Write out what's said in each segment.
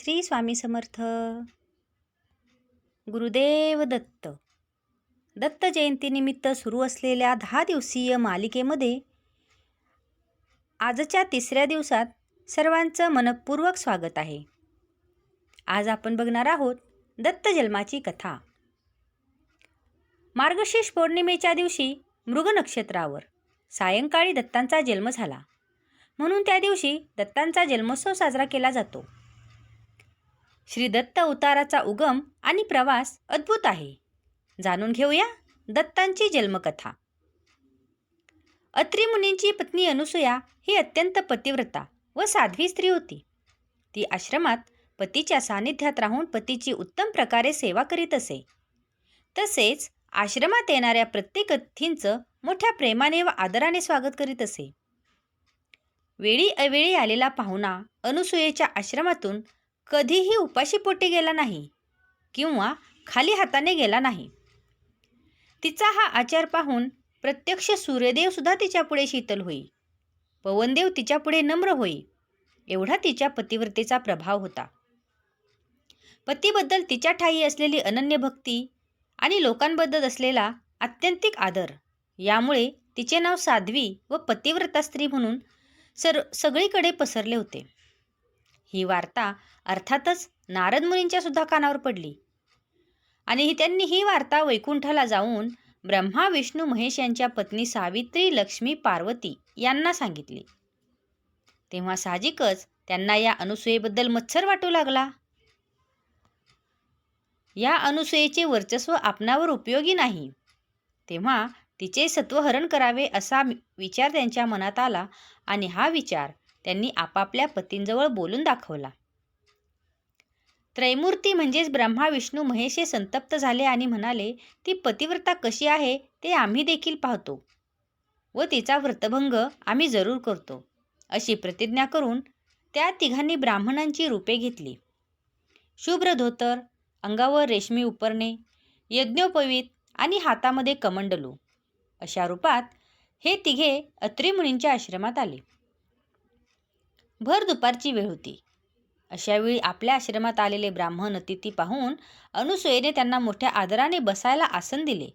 श्री स्वामी समर्थ. गुरुदेव दत्त. दत्त जयंतीनिमित्त सुरू असलेल्या दहा दिवसीय मालिकेमध्ये आजच्या तिसऱ्या दिवसात सर्वांचं मनपूर्वक स्वागत आहे. आज आपण बघणार आहोत दत्त जन्माची कथा. मार्गशीर्ष पौर्णिमेच्या दिवशी मृग नक्षत्रावर सायंकाळी दत्तांचा जन्म झाला. म्हणून त्या दिवशी दत्तांचा जन्मोत्सव साजरा केला जातो. श्री दत्त अवताराचा उगम आणि प्रवास अद्भुत आहे. जाणून घेऊया दत्तांची जन्मकथा. अत्री मुनींची पत्नी अनुसूया ही अत्यंत पतिव्रता व साध्वी स्त्री होती. ती आश्रमात पतीच्या सानिध्यात राहून पतीची उत्तम प्रकारे सेवा करीत असे. तसेच आश्रमात येणाऱ्या प्रत्येक अतिथींचं मोठ्या प्रेमाने व आदराने स्वागत करीत असे. वेळी अवेळी आलेला पाहुणा अनुसूयेच्या आश्रमातून कधीही उपाशी पोटी गेला नाही किंवा खाली हाताने गेला नाही. तिचा हा आचार पाहून प्रत्यक्ष सूर्यदेवसुद्धा तिच्यापुढे शीतल होई. पवनदेव तिच्यापुढे नम्र होई. एवढा तिच्या पतिव्रतेचा प्रभाव होता. पतीबद्दल तिच्या ठाई असलेली अनन्य भक्ती आणि लोकांबद्दल असलेला आत्यंतिक आदर यामुळे तिचे नाव साध्वी व पतिव्रता स्त्री म्हणून सर सगळीकडे पसरले होते. ही वार्ता अर्थातच नारद मुनींच्या सुद्धा कानावर पडली. आणि ही त्यांनी ही वार्ता वैकुंठाला जाऊन ब्रह्मा विष्णू महेश यांच्या पत्नी सावित्री लक्ष्मी पार्वती यांना सांगितली. तेव्हा साहजिकच त्यांना या अनुसूयेबद्दल मत्सर वाटू लागला. या अनुसूयेचे वर्चस्व आपणावर उपयोगी नाही. तेव्हा तिचे सत्वहरण करावे असा विचार त्यांच्या मनात आला आणि हा विचार त्यांनी आपापल्या पतींजवळ बोलून दाखवला. त्रैमूर्ती म्हणजेच ब्रह्मा विष्णू महेश हे संतप्त झाले आणि म्हणाले ती पतिव्रता कशी आहे ते आम्ही देखील पाहतो व तिचा व्रतभंग आम्ही जरूर करतो अशी प्रतिज्ञा करून त्या तिघांनी ब्राह्मणांची रूपे घेतली. शुभ्र धोतर अंगावर रेशमी उपरणे यज्ञोपवीत आणि हातामध्ये कमंडलू अशा रूपात हे तिघे अत्रिमुनींच्या आश्रमात आले. भर दुपारची वेळ होती. अशावेळी आपल्या आश्रमात आलेले ब्राह्मण अतिथी पाहून अनुसूयेने त्यांना मोठ्या आदराने बसायला आसन दिले.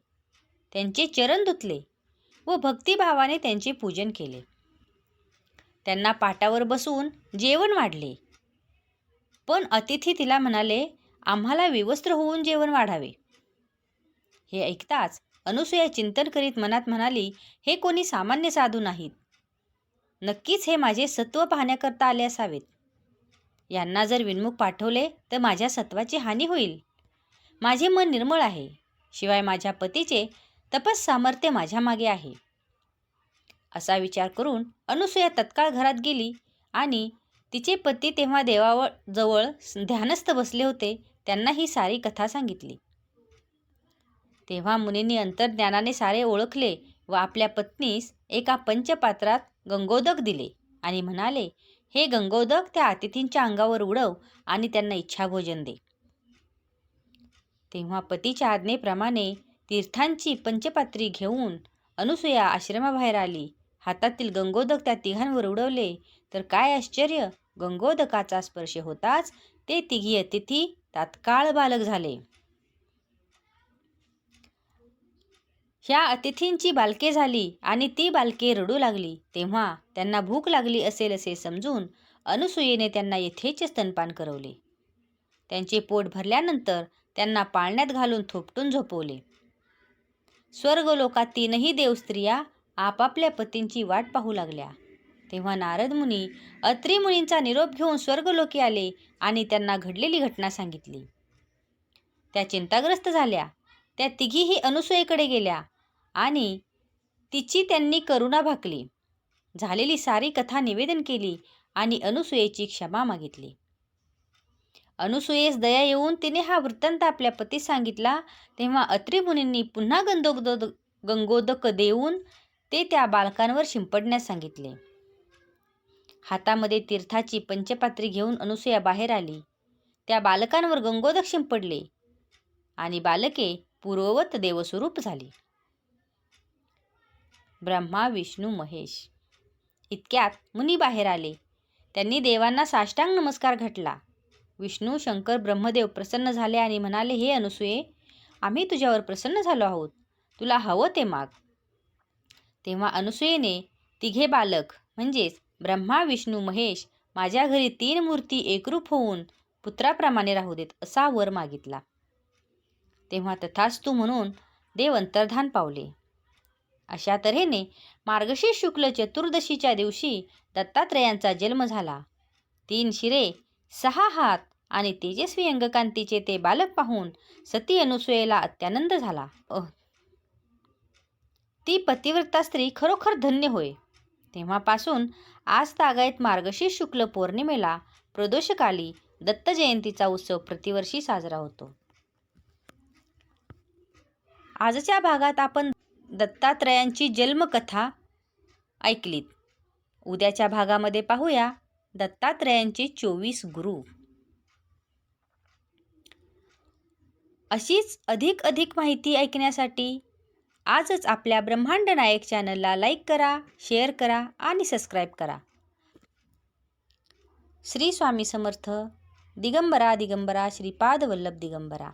त्यांचे चरण धुतले व भक्तिभावाने त्यांचे पूजन केले. त्यांना पाटावर बसून जेवण वाढले. पण अतिथी तिला म्हणाले आम्हाला विवस्त्र होऊन जेवण वाढावे. हे ऐकताच अनुसूया चिंतन करीत मनात म्हणाली हे कोणी सामान्य साधू नाहीत. नक्कीच हे माझे सत्व पाहण्याकरता आले असावेत. यांना जर विनमुख पाठवले तर माझ्या सत्वाची हानी होईल. माझे मन निर्मळ आहे. शिवाय माझ्या पतीचे तपस सामर्थ्य माझ्या मागे आहे. असा विचार करून अनुसूया तत्काळ घरात गेली आणि तिचे पती तेव्हा देवावर जवळ ध्यानस्थ बसले होते त्यांना ही सारी कथा सांगितली. तेव्हा मुनींनी अंतर्ज्ञानाने सारे ओळखले व आपल्या पत्नीस एका पंचपात्रात गंगोदक दिले आणि म्हणाले हे गंगोदक त्या अतिथींच्या अंगावर उडव आणि त्यांना इच्छाभोजन दे. तेव्हा पतीच्या आज्ञेप्रमाणे तीर्थांची पंचपात्री घेऊन अनुसूया आश्रमाबाहेर आली. हातातील गंगोदक त्या तिघांवर उडवले. तर काय आश्चर्य! गंगोदकाचा स्पर्श होताच ते तिघी अतिथी तात्काळ बालक झाले. ह्या अतिथींची बालके झाली आणि ती बालके रडू लागली. तेव्हा त्यांना भूक लागली असेल असे समजून अनुसूयेने त्यांना येथेच स्तनपान करवले. त्यांचे पोट भरल्यानंतर त्यांना पाळण्यात घालून थोपटून झोपवले. स्वर्गलोकात तीनही देवस्त्रिया आपापल्या पतींची वाट पाहू लागल्या. तेव्हा नारद मुनी अत्री मुनींचा निरोप घेऊन स्वर्गलोकी आले आणि त्यांना घडलेली घटना सांगितली. त्या चिंताग्रस्त झाल्या. त्या तिघीही अनुसूयेकडे गेल्या. आणि तिची त्यांनी करुणा भाकली. झालेली सारी कथा निवेदन केली आणि अनुसूयेची क्षमा मागितली. अनुसूयेस दया येऊन तिने हा वृत्तांत आपल्या पतीस सांगितला तेव्हा अत्रिमुनींनी पुन्हा गंदोद गंगोदक देऊन ते त्या बालकांवर शिंपडण्यास सांगितले. हातामध्ये तीर्थाची पंचपात्री घेऊन अनुसूया बाहेर आली. त्या बालकांवर गंगोदक शिंपडले आणि बालके पूर्ववत देवस्वरूप झाली. ब्रह्मा विष्णू महेश. इतक्यात मुनी बाहेर आले. त्यांनी देवांना साष्टांग नमस्कार घटला. विष्णू शंकर ब्रह्मदेव प्रसन्न झाले आणि म्हणाले हे अनुसूये आम्ही तुझ्यावर प्रसन्न झालो आहोत. तुला हवं ते माग. तेव्हा अनुसूयेने तिघे बालक म्हणजेच ब्रह्मा विष्णू महेश माझ्या घरी तीन मूर्ती एकरूप होऊन पुत्राप्रमाणे राहू देत असा वर मागितला. तेव्हा तथास्तू म्हणून देव अंतर्धान पावले. अशा तऱ्हेने मार्गशीर्ष शुक्ल चतुर्दशीच्या दिवशी दत्तात्रयांचा जन्म झाला. तीन शिरे सहा हात आणि तेजस्वी अंगकांतीचे ते बालक पाहून सती अनुसूयेला अत्यानंद झाला. अह. ती पतिव्रता स्त्री खरोखर धन्य होय. तेव्हापासून आज तागायत मार्गशीर्ष शुक्ल पौर्णिमेला प्रदोषकाली दत्त जयंतीचा उत्सव प्रतिवर्षी साजरा होतो. आजच्या भागात आपण दत्तात्रयांची जन्मकथा ऐकलीत. उद्याच्या भागामध्ये पाहूया दत्तात्रयांचे चोवीस गुरु. अशीच अधिक अधिक माहिती ऐकण्यासाठी आजच आपल्या ब्रह्मांड नायक चॅनलला लाईक करा शेअर करा आणि सबस्क्राईब करा. श्री स्वामी समर्थ दिगंबरा दिगंबरा श्रीपाद वल्लभ दिगंबरा.